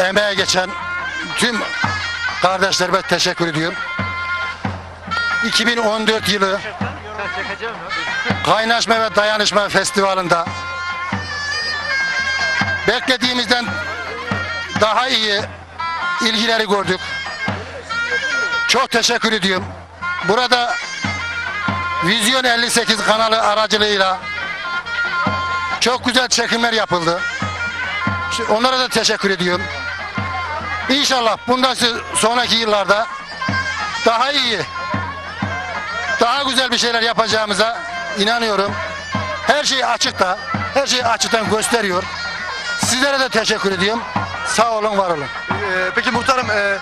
emeğe geçen tüm kardeşlerime teşekkür ediyorum. 2014 yılı Kaynaşma ve Dayanışma Festivali'nde beklediğimizden daha iyi ilgileri gördük. Çok teşekkür ediyorum. Burada Vizyon 58 kanalı aracılığıyla çok güzel çekimler yapıldı. Onlara da teşekkür ediyorum. İnşallah bundan so- sonraki yıllarda daha iyi, daha güzel bir şeyler yapacağımıza inanıyorum. Her şey açıkta, her şey açıktan gösteriyor. Sizlere de teşekkür ediyorum. Sağ olun, var olun. Ee, peki muhtarım e,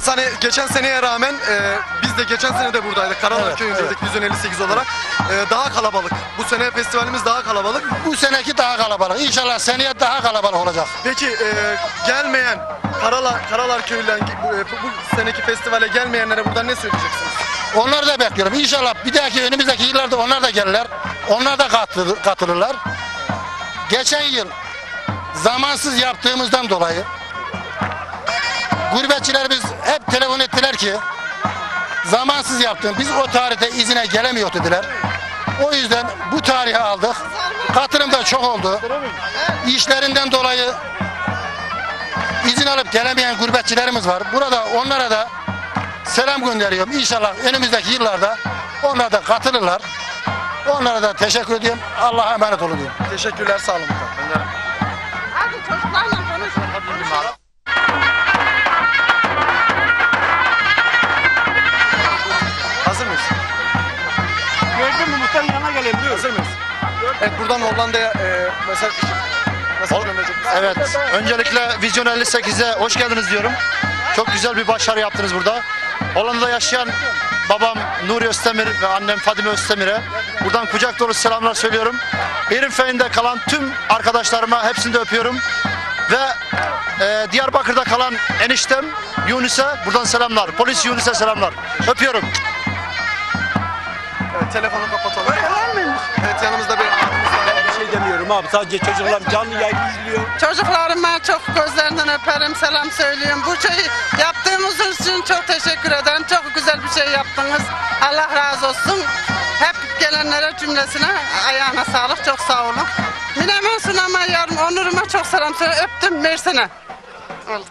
sene geçen seneye rağmen e, biz de geçen sene de buradaydık. Karalar Evet, köyündeydik Vizyon 58 olarak. E, daha kalabalık. Bu sene festivalimiz daha kalabalık. Bu seneki daha kalabalık. İnşallah seneye daha kalabalık olacak. Peki e, gelmeyen Karalar Karalar köyünden bu, e, bu seneki festivale gelmeyenlere buradan ne söyleyeceksiniz? Onları da bekliyorum. İnşallah bir dahaki önümüzdeki yıllarda onlar da gelirler. Onlar da katılır, katılırlar. Geçen yıl zamansız yaptığımızdan dolayı gurbetçilerimiz hep telefon ettiler ki zamansız yaptın. Biz o tarihte izine gelemiyor dediler. O yüzden bu tarihi aldık. Katılım da çok oldu. İşlerinden dolayı izin alıp gelemeyen gurbetçilerimiz var. Burada onlara da selam gönderiyorum. İnşallah önümüzdeki yıllarda onlar da katılırlar. Onlara da teşekkür ediyorum. Allah'a emanet olun diyorum. Teşekkürler sağ olun Evet buradan Hollanda'ya e, mesaj mesaj göndereceksiniz. Evet, öncelikle Vizyon 58'e hoş geldiniz diyorum. Çok güzel bir başarı yaptınız burada. Hollanda'da yaşayan babam Nuri Özdemir ve annem Fadime Özdemir'e buradan kucak dolu selamlar söylüyorum. Erimfey'inde kalan tüm arkadaşlarıma hepsini de öpüyorum. Ve e, Diyarbakır'da kalan eniştem Yunus'e buradan selamlar. Polis Yunus'e selamlar. Öpüyorum. Evet telefonu kapatalım. Evet yanımızda bir. Şey demiyorum abi sadece çocuklar canlı yayın izliyor. Çocuklarıma çok gözlerinden öperim, selam söylüyorum. Bu şeyi yaptığımız için çok teşekkür ederim. Çok güzel bir şey yaptınız. Allah razı olsun. Hep gelenlere cümlesine ayağına sağlık. Çok sağ olun. Minemen Sunama yarın Onur'uma çok selam söyle. Öptüm Mersin'e. Oldu.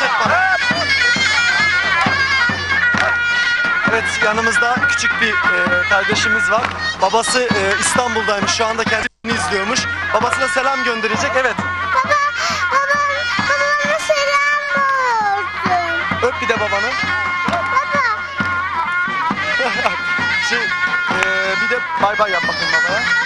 hareket var. Evet yanımızda küçük bir e, kardeşimiz var. Babası e, İstanbul'daymış. Şu anda kendini izliyormuş. Babasına selam gönderecek. Evet. Baba, baba, babana selam olsun. Öp bir de babanı. Baba. şey, e, bir de bay bay yap bakın babaya.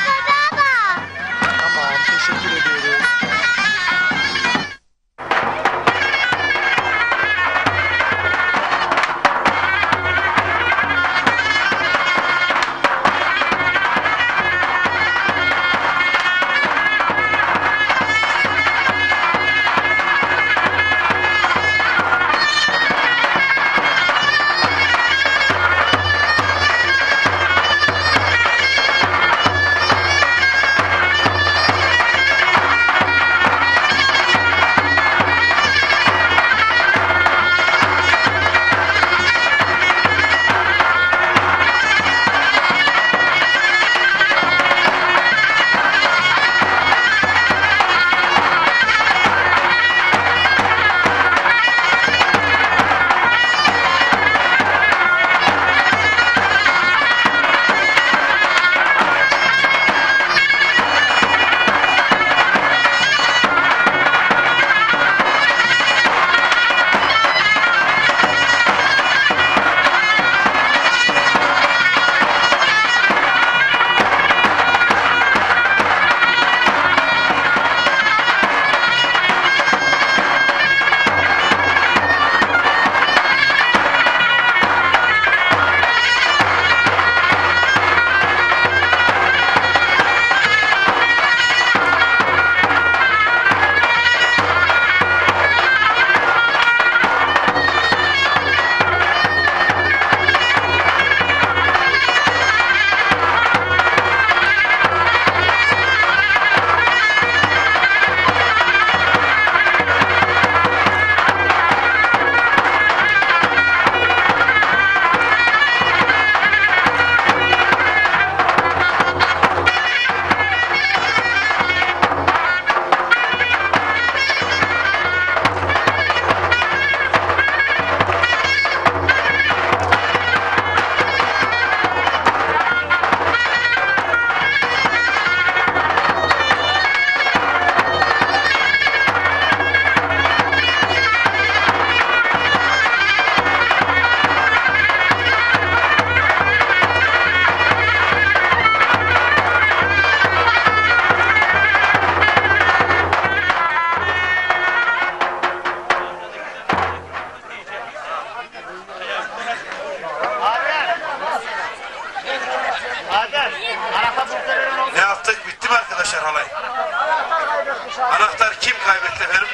Anahtar kim kaybetti efendim?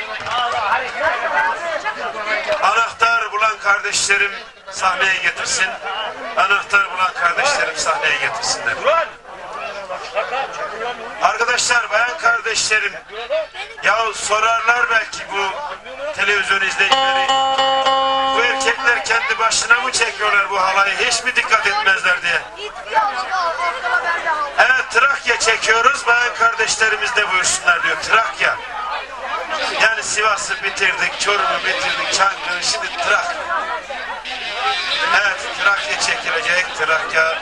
Anahtar bulan kardeşlerim sahneye getirsin. Anahtar bulan kardeşlerim sahneye getirsinler. Arkadaşlar, bayan kardeşlerim, ya sorarlar belki bu televizyon izleyicileri. Bu erkekler kendi başına mı çekiyorlar bu halayı? Hiç mi dikkat etmezler diye. Evet Trakya çekiyoruz. Bayan kardeşlerimiz de buyursunlar diyor. Trakya. Yani Sivas'ı bitirdik, Çorum'u bitirdik, Çankırı, şimdi Trak. Evet Trakya çekilecek. Trakya.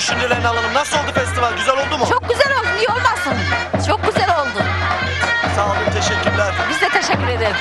Düşüncelerini alalım. Nasıl oldu festival? Güzel oldu mu? Çok güzel oldu, niye olmasın? Çok güzel oldu. Sağ olun, teşekkürler. Biz de teşekkür ederiz.